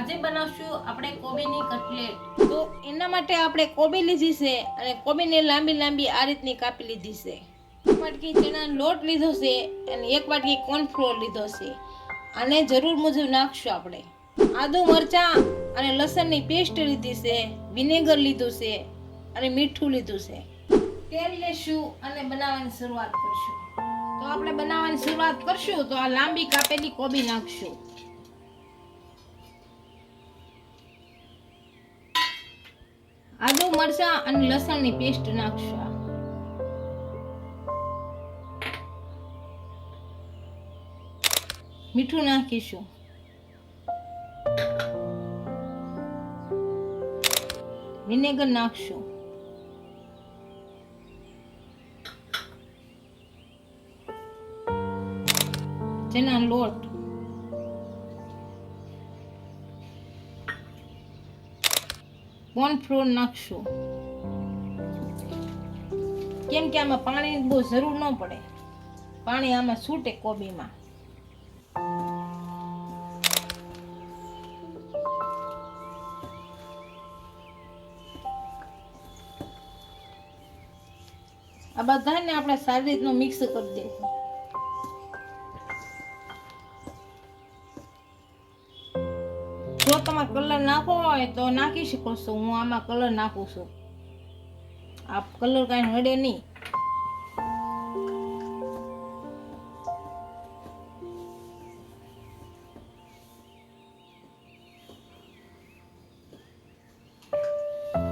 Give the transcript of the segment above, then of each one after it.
આજે બનાવશું આપણે કોબીની કટલેટ. તો એના માટે આપણે કોબી લીધી છે અને કોબીને લાંબી લાંબી આ રીતની કાપી લીધી છે. એક વાટકી ચણાનો લોટ લીધો છે અને એક વાટકી કોર્નફ્લોર લીધો છે. આને જરૂર મુજબ નાખશું આપણે. આદુ મરચાં અને લસણની પેસ્ટ લીધી છે, વિનેગર લીધું છે અને મીઠું લીધું છે. તેલ લેશું અને બનાવવાની શરૂઆત કરશું. તો આપણે બનાવવાની શરૂઆત કરશું તો આ લાંબી કાપેલી કોબી નાખશું. આદુ મરચાં અને લસણની પેસ્ટ નાખશું મીઠું નાખીશું. વિનેગર નાખશું. ચણા લોટ કોર્નફ્લોર નાખશું. કેમ કે આમાં પાણીની બહુ જરૂર ન પડે. પાણી આમાં છૂટે કોબીમાં. આ બધાને આપણે સારી રીતનું મિક્સ કરી દઈશું જો તમારે કલર નાખવો હોય તો નાખી શકો છો. હું આમાં કલર નાખું છું. આ કલર કાંઈ નડે નહીં.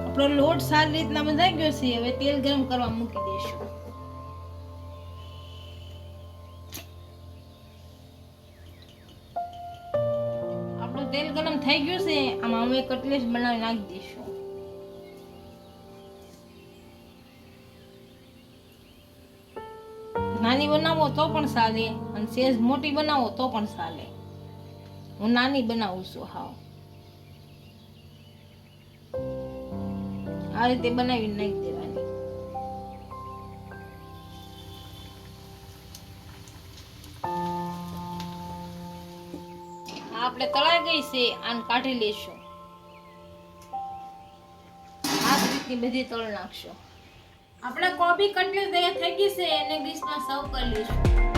આપણો લોટ સારી રીતના બંધાઈ ગયો છે. હવે તેલ ગરમ કરવા મૂકી દઈશું. તેલ ગરમ થઈ ગયું છે, આમાં અમે કટલેસ બનાવી નાખી દઈશું. નાની બનાવો તો પણ ચાલે અને સેજ મોટી બનાવો તો પણ ચાલે હું નાની બનાવું છું હાવ. આ રીતે બનાવી નાખી દેવાની. આપણે તળાઈ ગઈ છે, આને કાઢી લેશું આ રીતની બધી તળ નાખશું. આપણે કોબી કટલેટ તૈયાર થઈ ગઈ છે, એને ડીશમાં સર્વ કરી લઈશું.